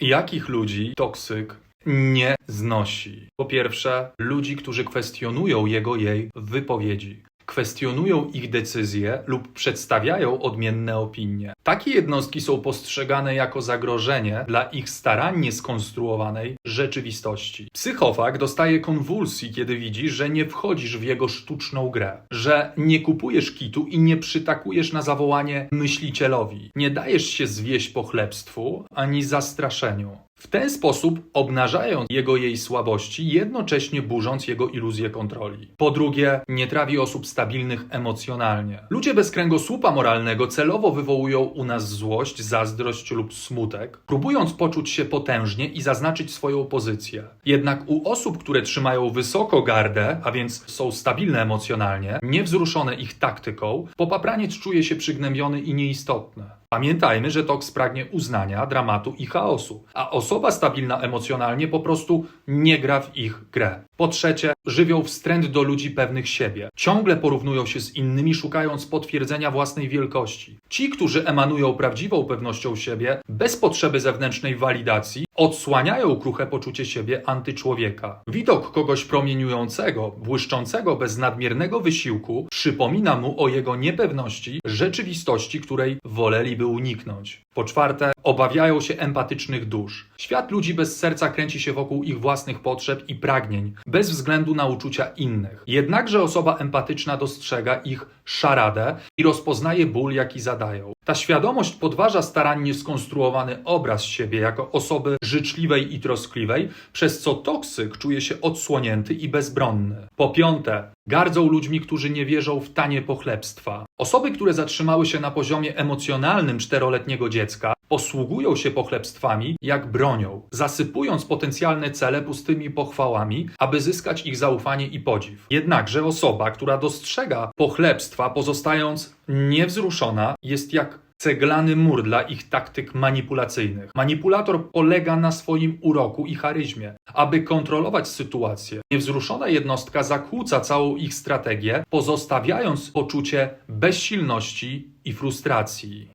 Jakich ludzi toksyk nie znosi? Po pierwsze, ludzi, którzy kwestionują jego jej wypowiedzi. Kwestionują ich decyzje lub przedstawiają odmienne opinie. Takie jednostki są postrzegane jako zagrożenie dla ich starannie skonstruowanej rzeczywistości. Psychofag dostaje konwulsji, kiedy widzi, że nie wchodzisz w jego sztuczną grę, że nie kupujesz kitu i nie przytakujesz na zawołanie myślicielowi, nie dajesz się zwieść pochlebstwu ani zastraszeniu. W ten sposób obnażają jego jej słabości, jednocześnie burząc jego iluzję kontroli. Po drugie, nie trawi osób stabilnych emocjonalnie. Ludzie bez kręgosłupa moralnego celowo wywołują u nas złość, zazdrość lub smutek, próbując poczuć się potężnie i zaznaczyć swoją pozycję. Jednak u osób, które trzymają wysoko gardę, a więc są stabilne emocjonalnie, niewzruszone ich taktyką, popapraniec czuje się przygnębiony i nieistotny. Pamiętajmy, że Toks pragnie uznania, dramatu i chaosu, a osoba stabilna emocjonalnie po prostu nie gra w ich grę. Po trzecie, żywią wstręt do ludzi pewnych siebie. Ciągle porównują się z innymi, szukając potwierdzenia własnej wielkości. Ci, którzy emanują prawdziwą pewnością siebie, bez potrzeby zewnętrznej walidacji, odsłaniają kruche poczucie siebie antyczłowieka. Widok kogoś promieniującego, błyszczącego bez nadmiernego wysiłku, przypomina mu o jego niepewności, rzeczywistości, której woleliby uniknąć. Po czwarte, obawiają się empatycznych dusz. Świat ludzi bez serca kręci się wokół ich własnych potrzeb i pragnień, bez względu na uczucia innych. Jednakże osoba empatyczna dostrzega ich szaradę i rozpoznaje ból, jaki zadają. Ta świadomość podważa starannie skonstruowany obraz siebie jako osoby życzliwej i troskliwej, przez co toksyk czuje się odsłonięty i bezbronny. Po piąte, gardzą ludźmi, którzy nie wierzą w tanie pochlebstwa. Osoby, które zatrzymały się na poziomie emocjonalnym czteroletniego dziecka, posługują się pochlebstwami jak bronią, zasypując potencjalne cele pustymi pochwałami, aby zyskać ich zaufanie i podziw. Jednakże osoba, która dostrzega pochlebstwa, pozostając niewzruszona, jest jak ceglany mur dla ich taktyk manipulacyjnych. Manipulator polega na swoim uroku i charyzmie, aby kontrolować sytuację. Niewzruszona jednostka zakłóca całą ich strategię, pozostawiając poczucie bezsilności i frustracji.